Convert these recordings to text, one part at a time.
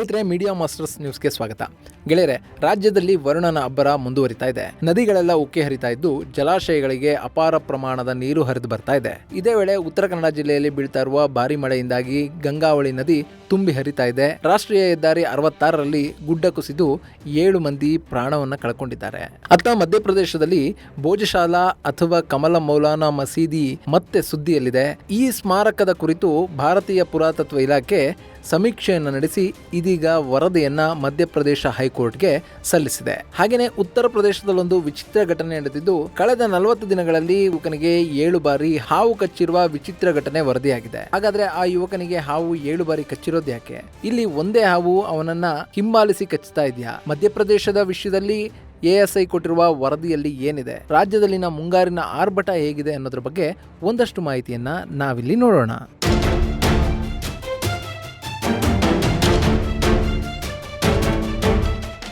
ಸ್ನೇಹಿತರೆ media masters ನ್ಯೂಸ್ಗೆ ಸ್ವಾಗತ. ಗೆಳೆಯರೆ, ರಾಜ್ಯದಲ್ಲಿ ವರುಣನ ಅಬ್ಬರ ಮುಂದುವರಿತಾ ಇದೆ. ನದಿಗಳೆಲ್ಲ ಉಕ್ಕಿ ಹರಿತಾ ಇದ್ದು, ಜಲಾಶಯಗಳಿಗೆ ಅಪಾರ ಪ್ರಮಾಣದ ನೀರು ಹರಿದು ಬರ್ತಾ ಇದೆ. ಇದೇ ವೇಳೆ ಉತ್ತರ ಕನ್ನಡ ಜಿಲ್ಲೆಯಲ್ಲಿ ಬೀಳ್ತಾ ಇರುವ ಭಾರಿ ಮಳೆಯಿಂದಾಗಿ ಗಂಗಾವಳಿ ನದಿ ತುಂಬಿ ಹರಿತಾ ಇದೆ. ರಾಷ್ಟ್ರೀಯ ಹೆದ್ದಾರಿ ಅರವತ್ತಾರರಲ್ಲಿ ಗುಡ್ಡ ಕುಸಿದು ಏಳು ಮಂದಿ ಪ್ರಾಣವನ್ನ ಕಳ್ಕೊಂಡಿದ್ದಾರೆ. ಅತ್ತ ಮಧ್ಯಪ್ರದೇಶದಲ್ಲಿ ಭೋಜಶಾಲಾ ಅಥವಾ ಕಮಲ ಮೌಲಾನಾ ಮಸೀದಿ ಮತ್ತೆ ಸುದ್ದಿಯಲ್ಲಿದೆ. ಈ ಸ್ಮಾರಕದ ಕುರಿತು ಭಾರತೀಯ ಪುರಾತತ್ವ ಇಲಾಖೆ ಸಮೀಕ್ಷೆಯನ್ನು ನಡೆಸಿ ಇದೀಗ ವರದಿಯನ್ನು ಮಧ್ಯಪ್ರದೇಶ ಹೈಕೋರ್ಟ್ಗೆ ಸಲ್ಲಿಸಿದೆ. ಹಾಗೆಯೇ ಉತ್ತರ ಪ್ರದೇಶದಲ್ಲೊಂದು ವಿಚಿತ್ರ ಘಟನೆ ನಡೆದಿದ್ದು, ಕಳೆದ ನಲವತ್ತು ದಿನಗಳಲ್ಲಿ ಯುವಕನಿಗೆ ಏಳು ಬಾರಿ ಹಾವು ಕಚ್ಚಿರುವ ವಿಚಿತ್ರ ಘಟನೆ ವರದಿಯಾಗಿದೆ. ಹಾಗಾದ್ರೆ ಆ ಯುವಕನಿಗೆ ಹಾವು ಏಳು ಬಾರಿ ಕಚ್ಚಿರೋದು ಯಾಕೆ? ಇಲ್ಲಿ ಒಂದೇ ಹಾವು ಅವನನ್ನ ಹಿಂಬಾಲಿಸಿ ಕಚ್ಚುತ್ತಾ ಇದೆಯಾ? ಮಧ್ಯಪ್ರದೇಶದ ವಿಷಯದಲ್ಲಿ ಎಎಸ್ಐ ಕೊಟ್ಟಿರುವ ವರದಿಯಲ್ಲಿ ಏನಿದೆ? ರಾಜ್ಯದಲ್ಲಿನ ಮುಂಗಾರಿನ ಆರ್ಭಟ ಹೇಗಿದೆ ಅನ್ನೋದ್ರ ಬಗ್ಗೆ ಒಂದಷ್ಟು ಮಾಹಿತಿಯನ್ನ ನಾವಿಲ್ಲಿ ನೋಡೋಣ.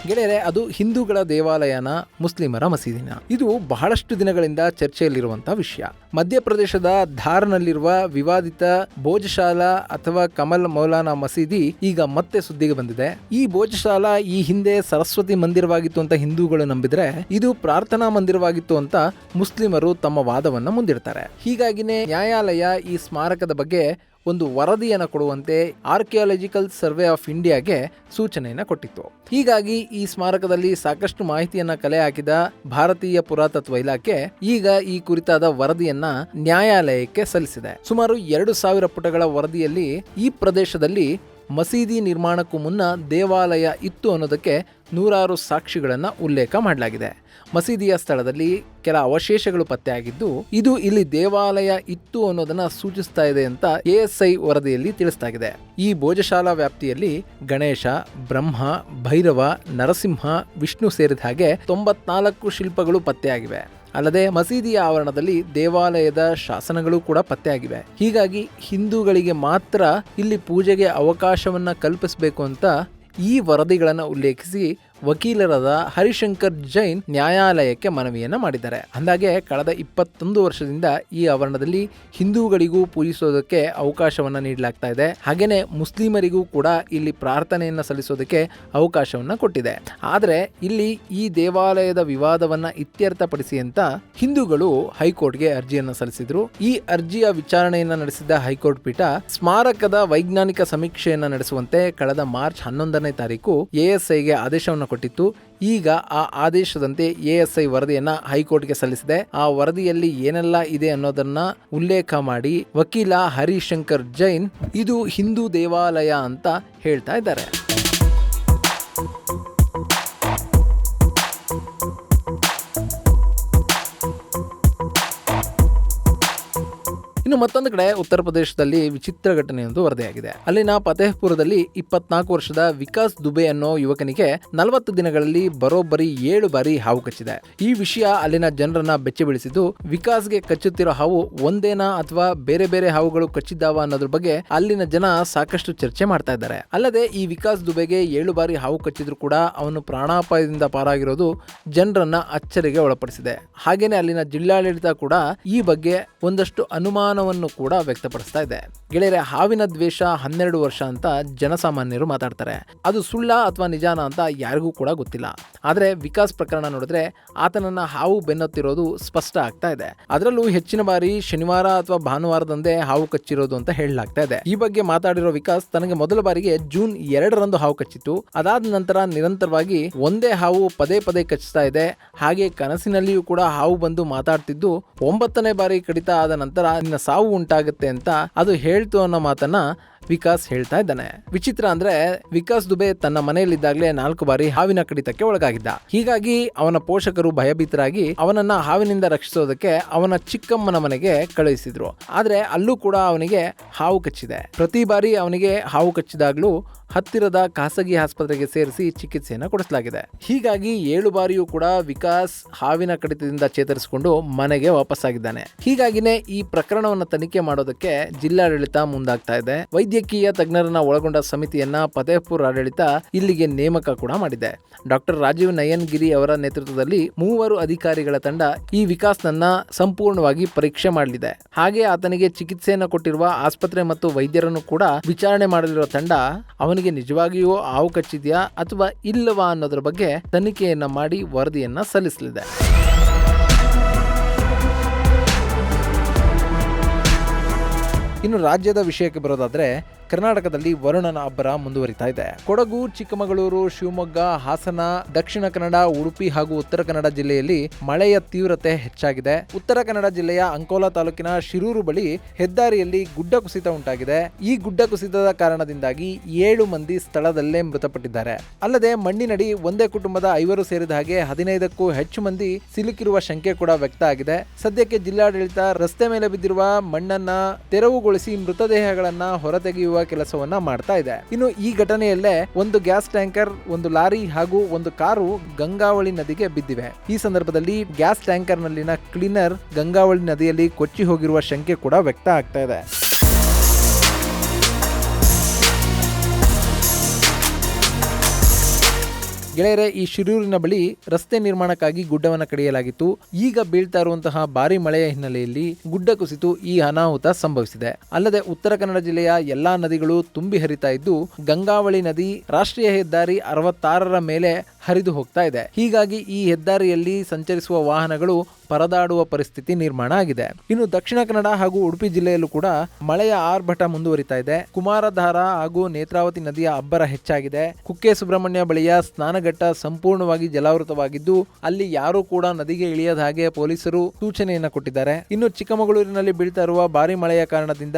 ಗೆಳೆಯರೆ, ಅದು ಹಿಂದೂಗಳ ದೇವಾಲಯನ ಮುಸ್ಲಿಮರ ಮಸೀದಿನ. ಇದು ಬಹಳಷ್ಟು ದಿನಗಳಿಂದ ಚರ್ಚೆಯಲ್ಲಿರುವಂತಹ ವಿಷಯ. ಮಧ್ಯಪ್ರದೇಶದ ಧಾರ್ನಲ್ಲಿರುವ ವಿವಾದಿತ ಭೋಜಶಾಲಾ ಅಥವಾ ಕಮಲ್ ಮೌಲಾನಾ ಮಸೀದಿ ಈಗ ಮತ್ತೆ ಸುದ್ದಿಗೆ ಬಂದಿದೆ. ಈ ಭೋಜಶಾಲಾ ಈ ಹಿಂದೆ ಸರಸ್ವತಿ ಮಂದಿರವಾಗಿತ್ತು ಅಂತ ಹಿಂದೂಗಳು ನಂಬಿದ್ರೆ, ಇದು ಪ್ರಾರ್ಥನಾ ಮಂದಿರವಾಗಿತ್ತು ಅಂತ ಮುಸ್ಲಿಮರು ತಮ್ಮ ವಾದವನ್ನ ಮುಂದಿಡ್ತಾರೆ. ಹೀಗಾಗಿನೇ ನ್ಯಾಯಾಲಯ ಈ ಸ್ಮಾರಕದ ಬಗ್ಗೆ ಒಂದು ವರದಿಯನ್ನು ಕೊಡುವಂತೆ ಆರ್ಕಿಯಾಲಜಿಕಲ್ ಸರ್ವೆ ಆಫ್ ಇಂಡಿಯಾಗೆ ಸೂಚನೆಯನ್ನು ಕೊಟ್ಟಿತ್ತು. ಹೀಗಾಗಿ ಈ ಸ್ಮಾರಕದಲ್ಲಿ ಸಾಕಷ್ಟು ಮಾಹಿತಿಯನ್ನ ಕಲೆ ಹಾಕಿದ ಭಾರತೀಯ ಪುರಾತತ್ವ ಇಲಾಖೆ ಈಗ ಈ ಕುರಿತಾದ ವರದಿಯನ್ನ ನ್ಯಾಯಾಲಯಕ್ಕೆ ಸಲ್ಲಿಸಿದೆ. ಸುಮಾರು ಎರಡು ಸಾವಿರ ಪುಟಗಳ ವರದಿಯಲ್ಲಿ ಈ ಪ್ರದೇಶದಲ್ಲಿ ಮಸೀದಿ ನಿರ್ಮಾಣಕ್ಕೂ ಮುನ್ನ ದೇವಾಲಯ ಇತ್ತು ಅನ್ನೋದಕ್ಕೆ ನೂರಾರು ಸಾಕ್ಷಿಗಳನ್ನು ಉಲ್ಲೇಖ ಮಾಡಲಾಗಿದೆ. ಮಸೀದಿಯ ಸ್ಥಳದಲ್ಲಿ ಕೆಲ ಅವಶೇಷಗಳು ಪತ್ತೆಯಾಗಿದ್ದು, ಇದು ಇಲ್ಲಿ ದೇವಾಲಯ ಇತ್ತು ಅನ್ನೋದನ್ನ ಸೂಚಿಸ್ತಾ ಇದೆ ಅಂತ ಎಎಸ್ಐ ವರದಿಯಲ್ಲಿ ತಿಳಿಸಲಾಗಿದೆ ಈ ಭೋಜಶಾಲಾ ವ್ಯಾಪ್ತಿಯಲ್ಲಿ ಗಣೇಶ, ಬ್ರಹ್ಮ, ಭೈರವ, ನರಸಿಂಹ, ವಿಷ್ಣು ಸೇರಿದ ಹಾಗೆ ತೊಂಬತ್ನಾಲ್ಕು ಶಿಲ್ಪಗಳು ಪತ್ತೆಯಾಗಿವೆ. ಅಲ್ಲದೆ ಮಸೀದಿಯ ಆವರಣದಲ್ಲಿ ದೇವಾಲಯದ ಶಾಸನಗಳು ಕೂಡ ಪತ್ತೆಯಾಗಿವೆ. ಹೀಗಾಗಿ ಹಿಂದೂಗಳಿಗೆ ಮಾತ್ರ ಇಲ್ಲಿ ಪೂಜೆಗೆ ಅವಕಾಶವನ್ನ ಕಲ್ಪಿಸಬೇಕು ಅಂತ ಈ ವರದಿಗಳನ್ನು ಉಲ್ಲೇಖಿಸಿ ವಕೀಲರಾದ ಹರಿಶಂಕರ್ ಜೈನ್ ನ್ಯಾಯಾಲಯಕ್ಕೆ ಮನವಿಯನ್ನ ಮಾಡಿದ್ದಾರೆ. ಅಂದಾಗೆ ಕಳೆದ ಇಪ್ಪತ್ತೊಂದು ವರ್ಷದಿಂದ ಈ ಆವರಣದಲ್ಲಿ ಹಿಂದೂಗಳಿಗೂ ಪೂಜಿಸೋದಕ್ಕೆ ಅವಕಾಶವನ್ನ ನೀಡಲಾಗ್ತಾ ಇದೆ. ಹಾಗೇನೆ ಮುಸ್ಲಿಮರಿಗೂ ಕೂಡ ಇಲ್ಲಿ ಪ್ರಾರ್ಥನೆಯನ್ನ ಸಲ್ಲಿಸೋದಕ್ಕೆ ಅವಕಾಶವನ್ನ ಕೊಟ್ಟಿದೆ. ಆದರೆ ಇಲ್ಲಿ ಈ ದೇವಾಲಯದ ವಿವಾದವನ್ನ ಇತ್ಯರ್ಥಪಡಿಸಿ ಅಂತ ಹಿಂದೂಗಳು ಹೈಕೋರ್ಟ್ಗೆ ಅರ್ಜಿಯನ್ನ ಸಲ್ಲಿಸಿದ್ರು. ಈ ಅರ್ಜಿಯ ವಿಚಾರಣೆಯನ್ನ ನಡೆಸಿದ ಹೈಕೋರ್ಟ್ ಪೀಠ ಸ್ಮಾರಕದ ವೈಜ್ಞಾನಿಕ ಸಮೀಕ್ಷೆಯನ್ನ ನಡೆಸುವಂತೆ ಕಳೆದ ಮಾರ್ಚ್ ಹನ್ನೊಂದನೇ ತಾರೀಕು ಎಎಸ್ಐಗೆ ಆದೇಶವನ್ನು ಕೊಟ್ಟಿತ್ತು. ಈಗ ಆ ಆದೇಶದಂತೆ ಎಎಸ್ಐ ವರದಿಯನ್ನ ಹೈಕೋರ್ಟ್ಗೆ ಸಲ್ಲಿಸಿದೆ. ಆ ವರದಿಯಲ್ಲಿ ಏನೆಲ್ಲ ಇದೆ ಅನ್ನೋದನ್ನ ಉಲ್ಲೇಖ ಮಾಡಿ ವಕೀಲ ಹರಿಶಂಕರ್ ಜೈನ್ ಇದು ಹಿಂದೂ ದೇವಾಲಯ ಅಂತ ಹೇಳ್ತಾ ಇದ್ದಾರೆ. ಇನ್ನು ಮತ್ತೊಂದು ಕಡೆ ಉತ್ತರ ಪ್ರದೇಶದಲ್ಲಿ ವಿಚಿತ್ರ ಘಟನೆಯೊಂದು ವರದಿಯಾಗಿದೆ. ಅಲ್ಲಿನ ಫತೇಹ್ಪುರದಲ್ಲಿ ಇಪ್ಪತ್ನಾಲ್ಕು ವರ್ಷದ ವಿಕಾಸ್ ದುಬೆ ಅನ್ನೋ ಯುವಕನಿಗೆ ನಲವತ್ತು ದಿನಗಳಲ್ಲಿ ಬರೋಬ್ಬರಿ ಏಳು ಬಾರಿ ಹಾವು ಕಚ್ಚಿದೆ. ಈ ವಿಷಯ ಅಲ್ಲಿನ ಜನರನ್ನ ಬೆಚ್ಚಿ ಬೀಳಿಸಿದ್ದು ವಿಕಾಸ್ಗೆ ಕಚ್ಚುತ್ತಿರೋ ಹಾವು ಒಂದೇನಾ ಅಥವಾ ಬೇರೆ ಬೇರೆ ಹಾವುಗಳು ಕಚ್ಚಿದ್ದಾವ ಅನ್ನೋದ್ರ ಬಗ್ಗೆ ಅಲ್ಲಿನ ಜನ ಸಾಕಷ್ಟು ಚರ್ಚೆ ಮಾಡ್ತಾ ಇದ್ದಾರೆ. ಅಲ್ಲದೆ ಈ ವಿಕಾಸ್ ದುಬೆಗೆ ಏಳು ಬಾರಿ ಹಾವು ಕಚ್ಚಿದ್ರು ಕೂಡ ಅವನು ಪ್ರಾಣಾಪಾಯದಿಂದ ಪಾರಾಗಿರೋದು ಜನರನ್ನ ಅಚ್ಚರಿಗೆ ಒಳಪಡಿಸಿದೆ. ಹಾಗೇನೆ ಅಲ್ಲಿನ ಜಿಲ್ಲಾಡಳಿತ ಕೂಡ ಈ ಬಗ್ಗೆ ಒಂದಷ್ಟು ಅನುಮಾನವನ್ನು ಕೂಡ ವ್ಯಕ್ತಪಡಿಸ್ತಾ ಇದೆ. ಗೆಳೆಯರೆ, ಹಾವಿನ ದ್ವೇಷ ಹನ್ನೆರಡು ವರ್ಷ ಅಂತ ಜನಸಾಮಾನ್ಯರು ಮಾತಾಡ್ತಾರೆ. ಅದು ಸುಳ್ಳ ಅಥವಾ ನಿಜಾನ ಅಂತ ಯಾರಿಗೂ ಕೂಡ ಗೊತ್ತಿಲ್ಲ. ಆದ್ರೆ ವಿಕಾಸ್ ಪ್ರಕರಣ ನೋಡಿದ್ರೆ ಆತನನ್ನ ಹಾವು ಬೆನ್ನತ್ತಿರೋದು ಸ್ಪಷ್ಟ ಆಗ್ತಾ ಇದೆ. ಅದರಲ್ಲೂ ಹೆಚ್ಚಿನ ಬಾರಿ ಶನಿವಾರ ಅಥವಾ ಭಾನುವಾರದಂದೇ ಹಾವು ಕಚ್ಚಿರೋದು ಅಂತ ಹೇಳಲಾಗ್ತಾ ಇದೆ. ಈ ಬಗ್ಗೆ ಮಾತಾಡಿರೋ ವಿಕಾಸ್ ತನಗೆ ಮೊದಲ ಬಾರಿಗೆ ಜೂನ್ ಎರಡರಂದು ಹಾವು ಕಚ್ಚಿತ್ತು. ಅದಾದ ನಂತರ ನಿರಂತರವಾಗಿ ಒಂದೇ ಹಾವು ಪದೇ ಪದೇ ಕಚ್ಚುತ್ತಾ ಇದೆ. ಹಾಗೆ ಕನಸಿನಲ್ಲಿಯೂ ಕೂಡ ಹಾವು ಬಂದು ಮಾತಾಡ್ತಿದ್ದು ಒಂಬತ್ತನೇ ಬಾರಿ ಕಡಿತ ಆದ ನಂತರ ನಿನ್ನ ಸಾವು ಉಂಟಾಗುತ್ತೆ ಅಂತ ಅದು ಹೇಳ್ತು ಅನ್ನೋ ಮಾತನ್ನ ವಿಕಾಸ್ ಹೇಳ್ತಾ ಇದ್ದಾನೆ. ವಿಚಿತ್ರ ಅಂದ್ರೆ ವಿಕಾಸ್ ದುಬೆ ತನ್ನ ಮನೆಯಲ್ಲಿದ್ದಾಗಲೇ ನಾಲ್ಕು ಬಾರಿ ಹಾವಿನ ಕಡಿತಕ್ಕೆ ಒಳಗಾಗಿದ್ದ. ಹೀಗಾಗಿ ಅವನ ಪೋಷಕರು ಭಯಭೀತರಾಗಿ ಅವನನ್ನ ಹಾವಿನಿಂದ ರಕ್ಷಿಸೋದಕ್ಕೆ ಅವನ ಚಿಕ್ಕಮ್ಮನ ಮನೆಗೆ ಕಳುಹಿಸಿದ್ರು. ಆದ್ರೆ ಅಲ್ಲೂ ಕೂಡ ಅವನಿಗೆ ಹಾವು ಕಚ್ಚಿದೆ. ಪ್ರತಿ ಬಾರಿ ಅವನಿಗೆ ಹಾವು ಕಚ್ಚಿದಾಗ್ಲೂ ಹತ್ತಿರದ ಖಾಸಗಿ ಆಸ್ಪತ್ರೆಗೆ ಸೇರಿಸಿ ಚಿಕಿತ್ಸೆಯನ್ನು ಕೊಡಿಸಲಾಗಿದೆ. ಹೀಗಾಗಿ ಏಳು ಬಾರಿಯೂ ಕೂಡ ವಿಕಾಸ್ ಹಾವಿನ ಕಡಿತದಿಂದ ಚೇತರಿಸಿಕೊಂಡು ಮನೆಗೆ ವಾಪಸ್ಸಾಗಿದ್ದಾನೆ. ಹೀಗಾಗಿನೇ ಈ ಪ್ರಕರಣವನ್ನು ತನಿಖೆ ಮಾಡೋದಕ್ಕೆ ಜಿಲ್ಲಾಡಳಿತ ಮುಂದಾಗ್ತಾ ಇದೆ. ವೈದ್ಯ ವೈದ್ಯಕೀಯ ತಜ್ಞರನ್ನ ಒಳಗೊಂಡ ಸಮಿತಿಯನ್ನ ಫತೇಪುರ್ ಆಡಳಿತ ಇಲ್ಲಿಗೆ ನೇಮಕ ಕೂಡ ಮಾಡಿದೆ. ಡಾಕ್ಟರ್ ರಾಜೀವ್ ನಯನ್ ಗಿರಿ ಅವರ ನೇತೃತ್ವದಲ್ಲಿ ಮೂವರು ಅಧಿಕಾರಿಗಳ ತಂಡ ಈ ವಿಕಾಸ್ನನ್ನ ಸಂಪೂರ್ಣವಾಗಿ ಪರೀಕ್ಷೆ ಮಾಡಲಿದೆ. ಹಾಗೆ ಆತನಿಗೆ ಚಿಕಿತ್ಸೆಯನ್ನು ಕೊಟ್ಟಿರುವ ಆಸ್ಪತ್ರೆ ಮತ್ತು ವೈದ್ಯರನ್ನು ಕೂಡ ವಿಚಾರಣೆ ಮಾಡಲಿರುವ ತಂಡ, ಅವನಿಗೆ ನಿಜವಾಗಿಯೂ ಹಾವು ಕಚ್ಚಿದೆಯಾ ಅಥವಾ ಇಲ್ಲವಾ ಅನ್ನೋದ್ರ ಬಗ್ಗೆ ತನಿಖೆಯನ್ನ ಮಾಡಿ ವರದಿಯನ್ನ ಸಲ್ಲಿಸಲಿದೆ. ಇನ್ನು ರಾಜ್ಯದ ವಿಷಯಕ್ಕೆ ಬರೋದಾದ್ರೆ, ಕರ್ನಾಟಕದಲ್ಲಿ ವರುಣನ ಅಬ್ಬರ ಮುಂದುವರಿತಾ ಇದೆ. ಕೊಡಗು, ಚಿಕ್ಕಮಗಳೂರು, ಶಿವಮೊಗ್ಗ, ಹಾಸನ, ದಕ್ಷಿಣ ಕನ್ನಡ, ಉಡುಪಿ ಹಾಗೂ ಉತ್ತರ ಕನ್ನಡ ಜಿಲ್ಲೆಯಲ್ಲಿ ಮಳೆಯ ತೀವ್ರತೆ ಹೆಚ್ಚಾಗಿದೆ. ಉತ್ತರ ಕನ್ನಡ ಜಿಲ್ಲೆಯ ಅಂಕೋಲಾ ತಾಲೂಕಿನ ಶಿರೂರು ಬಳಿ ಹೆದ್ದಾರಿಯಲ್ಲಿ ಗುಡ್ಡ ಕುಸಿತ ಉಂಟಾಗಿದೆ. ಈ ಗುಡ್ಡ ಕುಸಿತದ ಕಾರಣದಿಂದಾಗಿ ಏಳು ಮಂದಿ ಸ್ಥಳದಲ್ಲೇ ಮೃತಪಟ್ಟಿದ್ದಾರೆ. ಅಲ್ಲದೆ ಮಣ್ಣಿನಡಿ ಒಂದೇ ಕುಟುಂಬದ ಐವರು ಸೇರಿದ ಹಾಗೆ ಹದಿನೈದಕ್ಕೂ ಹೆಚ್ಚು ಮಂದಿ ಸಿಲುಕಿರುವ ಶಂಕೆ ಕೂಡ ವ್ಯಕ್ತ ಆಗಿದೆ. ಸದ್ಯಕ್ಕೆ ಜಿಲ್ಲಾಡಳಿತ ರಸ್ತೆ ಮೇಲೆ ಬಿದ್ದಿರುವ ಮಣ್ಣನ್ನ ತೆರವುಗೊಳಿಸಿ ಮೃತದೇಹಗಳನ್ನ ಹೊರತೆಗೆಯುವ ಕೆಲಸವನ್ನ ಮಾಡ್ತಾ ಇದೆ. ಇನ್ನು ಈ ಘಟನೆಯಲ್ಲೇ ಒಂದು ಗ್ಯಾಸ್ ಟ್ಯಾಂಕರ್, ಒಂದು ಲಾರಿ ಹಾಗೂ ಒಂದು ಕಾರು ಗಂಗಾವಳಿ ನದಿಗೆ ಬಿದ್ದಿವೆ. ಈ ಸಂದರ್ಭದಲ್ಲಿ ಗ್ಯಾಸ್ ಟ್ಯಾಂಕರ್ ನಲ್ಲಿನ ಕ್ಲೀನರ್ ಗಂಗಾವಳಿ ನದಿಯಲ್ಲಿ ಕೊಚ್ಚಿ ಹೋಗಿರುವ ಶಂಕೆ ಕೂಡ ವ್ಯಕ್ತ ಆಗ್ತಾ ಇದೆ. ಗೆಳೆಯರೆ, ಈ ಶಿರೂರಿನ ಬಳಿ ರಸ್ತೆ ನಿರ್ಮಾಣಕ್ಕಾಗಿ ಗುಡ್ಡವನ್ನು ಕಡಿಯಲಾಗಿತ್ತು. ಈಗ ಬೀಳ್ತಾ ಇರುವಂತಹ ಭಾರಿ ಮಳೆಯ ಹಿನ್ನೆಲೆಯಲ್ಲಿ ಗುಡ್ಡ ಕುಸಿತು ಈ ಅನಾಹುತ ಸಂಭವಿಸಿದೆ. ಅಲ್ಲದೆ ಉತ್ತರ ಕನ್ನಡ ಜಿಲ್ಲೆಯ ಎಲ್ಲಾ ನದಿಗಳು ತುಂಬಿ ಹರಿತಾ ಇದ್ದು, ಗಂಗಾವಳಿ ನದಿ ರಾಷ್ಟ್ರೀಯ ಹೆದ್ದಾರಿ ಅರವತ್ತಾರರ ಮೇಲೆ ಹರಿದು ಹೋಗ್ತಾ ಇದೆ. ಹೀಗಾಗಿ ಈ ಹೆದ್ದಾರಿಯಲ್ಲಿ ಸಂಚರಿಸುವ ವಾಹನಗಳು ಪರದಾಡುವ ಪರಿಸ್ಥಿತಿ ನಿರ್ಮಾಣ ಆಗಿದೆ. ಇನ್ನು ದಕ್ಷಿಣ ಕನ್ನಡ ಹಾಗೂ ಉಡುಪಿ ಜಿಲ್ಲೆಯಲ್ಲೂ ಕೂಡ ಮಳೆಯ ಆರ್ಭಟ ಮುಂದುವರಿತಾ ಇದೆ. ಕುಮಾರಧಾರ ಹಾಗೂ ನೇತ್ರಾವತಿ ನದಿಯ ಅಬ್ಬರ ಹೆಚ್ಚಾಗಿದೆ. ಕುಕ್ಕೆ ಸುಬ್ರಹ್ಮಣ್ಯ ಬಳಿಯ ಸ್ನಾನಘಟ್ಟ ಸಂಪೂರ್ಣವಾಗಿ ಜಲಾವೃತವಾಗಿದ್ದು, ಅಲ್ಲಿ ಯಾರೂ ಕೂಡ ನದಿಗೆ ಇಳಿಯದ ಹಾಗೆ ಪೊಲೀಸರು ಸೂಚನೆಯನ್ನು ಕೊಟ್ಟಿದ್ದಾರೆ. ಇನ್ನು ಚಿಕ್ಕಮಗಳೂರಿನಲ್ಲಿ ಬೀಳ್ತಾ ಇರುವ ಭಾರಿ ಮಳೆಯ ಕಾರಣದಿಂದ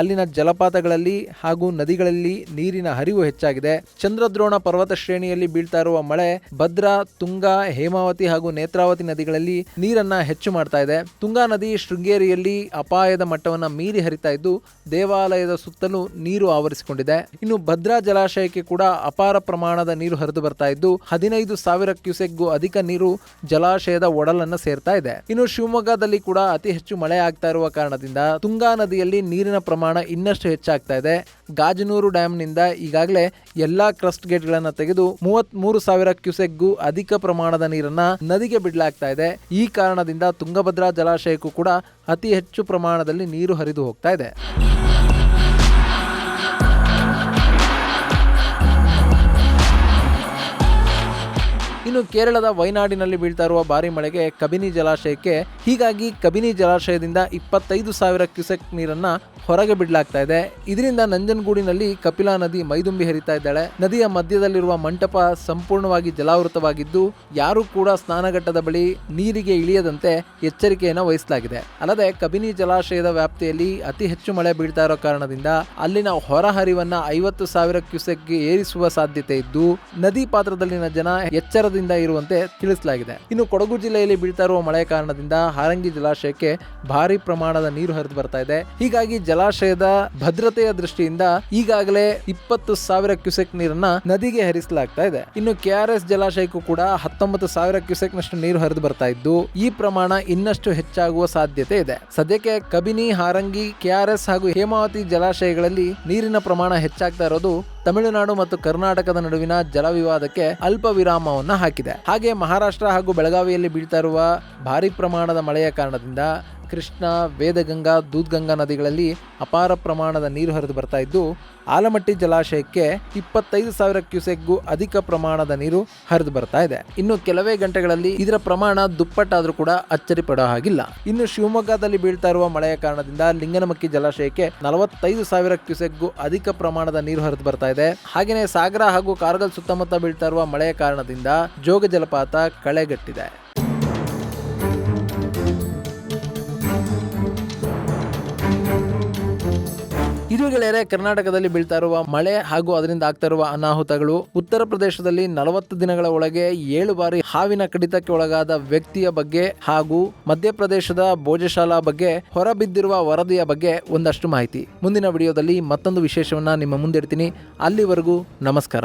ಅಲ್ಲಿನ ಜಲಪಾತಗಳಲ್ಲಿ ಹಾಗೂ ನದಿಗಳಲ್ಲಿ ನೀರಿನ ಹರಿವು ಹೆಚ್ಚಾಗಿದೆ. ಚಂದ್ರದ್ರೋಣ ಪರ್ವತ ಶ್ರೇಣಿಯಲ್ಲಿ ಬೀಳ್ತಾ ಇರುವ ಮಳೆ ಭದ್ರಾ, ತುಂಗಾ, ಹೇಮಾವತಿ ಹಾಗೂ ನೇತ್ರಾವತಿ ನದಿಗಳಲ್ಲಿ ನೀರನ್ನ ಹೆಚ್ಚು ಮಾಡ್ತಾ ಇದೆ. ತುಂಗಾ ನದಿ ಶೃಂಗೇರಿಯಲ್ಲಿ ಅಪಾಯದ ಮಟ್ಟವನ್ನ ಮೀರಿ ಹರಿತಾ ಇದ್ದು, ದೇವಾಲಯದ ಸುತ್ತಲೂ ನೀರು ಆವರಿಸಿಕೊಂಡಿದೆ. ಇನ್ನು ಭದ್ರಾ ಜಲಾಶಯಕ್ಕೆ ಕೂಡ ಅಪಾರ ಪ್ರಮಾಣದ ನೀರು ಹರಿದು ಬರ್ತಾ ಇದ್ದು, ಹದಿನೈದು ಸಾವಿರ ಕ್ಯೂಸೆಕ್ಗೂ ಅಧಿಕ ನೀರು ಜಲಾಶಯದ ಒಡಲನ್ನ ಸೇರ್ತಾ ಇದೆ. ಇನ್ನು ಶಿವಮೊಗ್ಗದಲ್ಲಿ ಕೂಡ ಅತಿ ಹೆಚ್ಚು ಮಳೆ ಆಗ್ತಾ ಇರುವ ಕಾರಣದಿಂದ ತುಂಗಾ ನದಿಯಲ್ಲಿ ನೀರಿನ ಪ್ರಮಾಣ ಇನ್ನಷ್ಟು ಹೆಚ್ಚಾಗ್ತಾ ಇದೆ. ಗಾಜನೂರು ಡ್ಯಾಂನಿಂದ ಈಗಾಗಲೇ ಎಲ್ಲಾ ಕ್ರಸ್ಟ್ ಗೇಟ್ಗಳನ್ನು ತೆಗೆದು ಮೂವತ್ತ್ ಮೂರು ಸಾವಿರ ಕ್ಯೂಸೆಕ್ಗೂ ಅಧಿಕ ಪ್ರಮಾಣದ ನೀರನ್ನ ನದಿಗೆ ಬಿಡಲಾಗ್ತಾ ಇದೆ. ಈ ಕಾರಣದಿಂದ ತುಂಗಭದ್ರಾ ಜಲಾಶಯಕ್ಕೂ ಕೂಡ ಅತಿ ಹೆಚ್ಚು ಪ್ರಮಾಣದಲ್ಲಿ ನೀರು ಹರಿದು ಹೋಗ್ತಾ ಇದೆ. ಇನ್ನು ಕೇರಳದ ವೈನಾಡಿನಲ್ಲಿ ಬೀಳ್ತಾ ಇರುವ ಭಾರಿ ಮಳೆಗೆ ಕಬಿನಿ ಜಲಾಶಯಕ್ಕೆ ಹೀಗಾಗಿ ಕಬಿನಿ ಜಲಾಶಯದಿಂದ ಇಪ್ಪತ್ತೈದು ಸಾವಿರ ಕ್ಯೂಸೆಕ್ ನೀರನ್ನ ಹೊರಗೆ ಬಿಡಲಾಗ್ತಾ ಇದೆ. ಇದರಿಂದ ನಂಜನಗೂಡಿನಲ್ಲಿ ಕಪಿಲಾ ನದಿ ಮೈದುಂಬಿ ಹರಿತಾ ಇದ್ದಾಳೆ. ನದಿಯ ಮಧ್ಯದಲ್ಲಿರುವ ಮಂಟಪ ಸಂಪೂರ್ಣವಾಗಿ ಜಲಾವೃತವಾಗಿದ್ದು, ಯಾರೂ ಕೂಡ ಸ್ನಾನಘಟ್ಟದ ಬಳಿ ನೀರಿಗೆ ಇಳಿಯದಂತೆ ಎಚ್ಚರಿಕೆಯನ್ನು ವಹಿಸಲಾಗಿದೆ. ಅಲ್ಲದೆ ಕಬಿನಿ ಜಲಾಶಯದ ವ್ಯಾಪ್ತಿಯಲ್ಲಿ ಅತಿ ಹೆಚ್ಚು ಮಳೆ ಬೀಳ್ತಾ ಇರೋ ಕಾರಣದಿಂದ ಅಲ್ಲಿನ ಹೊರಹರಿವನ್ನ ಐವತ್ತು ಸಾವಿರ ಕ್ಯೂಸೆಕ್ಗೆ ಏರಿಸುವ ಸಾಧ್ಯತೆ ಇದ್ದು, ನದಿ ಪಾತ್ರದಲ್ಲಿನ ಜನ ಎಚ್ಚರದಿಂದ ಇರುವಂತೆ ತಿಳಿಸಲಾಗಿದೆ. ಇನ್ನು ಕೊಡಗು ಜಿಲ್ಲೆಯಲ್ಲಿ ಬೀಳ್ತಾ ಇರುವ ಮಳೆ ಕಾರಣದಿಂದ ಹಾರಂಗಿ ಜಲಾಶಯಕ್ಕೆ ಭಾರಿ ಪ್ರಮಾಣದ ನೀರು ಹರಿದು ಬರ್ತಾ ಇದೆ. ಹೀಗಾಗಿ ಜಲಾಶಯದ ಭದ್ರತೆಯ ದೃಷ್ಟಿಯಿಂದ ಈಗಾಗಲೇ ಇಪ್ಪತ್ತು ಸಾವಿರ ಕ್ಯೂಸೆಕ್ ನೀರನ್ನ ನದಿಗೆ ಹರಿಸಲಾಗ್ತಾ ಇದೆ. ಇನ್ನು ಕೆಆರ್ಎಸ್ ಜಲಾಶಯಕ್ಕೂ ಕೂಡ ಹತ್ತೊಂಬತ್ತು ಸಾವಿರ ಕ್ಯೂಸೆಕ್ ನಷ್ಟು ನೀರು ಹರಿದು ಬರ್ತಾ ಇದ್ದು, ಈ ಪ್ರಮಾಣ ಇನ್ನಷ್ಟು ಹೆಚ್ಚಾಗುವ ಸಾಧ್ಯತೆ ಇದೆ. ಸದ್ಯಕ್ಕೆ ಕಬಿನಿ, ಹಾರಂಗಿ ಕೆಆರ್ಎಸ್ ಹಾಗೂ ಹೇಮಾವತಿ ಜಲಾಶಯಗಳಲ್ಲಿ ನೀರಿನ ಪ್ರಮಾಣ ಹೆಚ್ಚಾಗ್ತಾ ಇರೋದು ತಮಿಳುನಾಡು ಮತ್ತು ಕರ್ನಾಟಕದ ನಡುವಿನ ಜಲ ವಿವಾದಕ್ಕೆ ಅಲ್ಪ ವಿರಾಮವನ್ನ ಹಾಕಿದೆ. ಹಾಗೆ ಮಹಾರಾಷ್ಟ್ರ ಹಾಗೂ ಬೆಳಗಾವಿಯಲ್ಲಿ ಬೀಳ್ತಾ ಇರುವ ಭಾರಿ ಪ್ರಮಾಣದ ಮಳೆಯ ಕಾರಣದಿಂದ ಕೃಷ್ಣ, ವೇದಗಂಗಾ, ದೂದ್ಗಂಗಾ ನದಿಗಳಲ್ಲಿ ಅಪಾರ ಪ್ರಮಾಣದ ನೀರು ಹರಿದು ಬರ್ತಾ ಇದ್ದು, ಆಲಮಟ್ಟಿ ಜಲಾಶಯಕ್ಕೆ ಇಪ್ಪತ್ತೈದು ಸಾವಿರ ಕ್ಯೂಸೆಕ್ಗೂ ಅಧಿಕ ಪ್ರಮಾಣದ ನೀರು ಹರಿದು ಬರ್ತಾ ಇದೆ. ಇನ್ನು ಕೆಲವೇ ಗಂಟೆಗಳಲ್ಲಿ ಇದರ ಪ್ರಮಾಣ ದುಪ್ಪಟ್ಟಾದರೂ ಕೂಡ ಅಚ್ಚರಿ ಪಡೋ ಹಾಗಿಲ್ಲ. ಇನ್ನು ಶಿವಮೊಗ್ಗದಲ್ಲಿ ಬೀಳ್ತಾ ಇರುವ ಮಳೆಯ ಕಾರಣದಿಂದ ಲಿಂಗನಮಕ್ಕಿ ಜಲಾಶಯಕ್ಕೆ ನಲವತ್ತೈದು ಸಾವಿರ ಕ್ಯೂಸೆಕ್ಗೂ ಅಧಿಕ ಪ್ರಮಾಣದ ನೀರು ಹರಿದು ಬರ್ತಾ ಇದೆ. ಹಾಗೆಯೇ ಸಾಗರ ಹಾಗೂ ಕಾರ್ಗಲ್ ಸುತ್ತಮುತ್ತ ಬೀಳ್ತಾ ಇರುವ ಮಳೆಯ ಕಾರಣದಿಂದ ಜೋಗ ಜಲಪಾತ ಕಳೆಗಟ್ಟಿದೆ. ಇದು ಗೆಳೆಯರೆ ಕರ್ನಾಟಕದಲ್ಲಿ ಬೀಳ್ತಾ ಇರುವ ಮಳೆ ಹಾಗೂ ಅದರಿಂದ ಆಗ್ತಾ ಇರುವ ಅನಾಹುತಗಳು, ಉತ್ತರ ಪ್ರದೇಶದಲ್ಲಿ ನಲವತ್ತು ದಿನಗಳ ಒಳಗೆ ಏಳು ಬಾರಿ ಹಾವಿನ ಕಡಿತಕ್ಕೆ ಒಳಗಾದ ವ್ಯಕ್ತಿಯ ಬಗ್ಗೆ ಹಾಗೂ ಮಧ್ಯಪ್ರದೇಶದ ಭೋಜಶಾಲಾ ಬಗ್ಗೆ ಹೊರಬಿದ್ದಿರುವ ವರದಿಯ ಬಗ್ಗೆ ಒಂದಷ್ಟು ಮಾಹಿತಿ. ಮುಂದಿನ ವಿಡಿಯೋದಲ್ಲಿ ಮತ್ತೊಂದು ವಿಶೇಷವನ್ನ ನಿಮ್ಮ ಮುಂದಿಡ್ತೀನಿ. ಅಲ್ಲಿವರೆಗೂ ನಮಸ್ಕಾರ.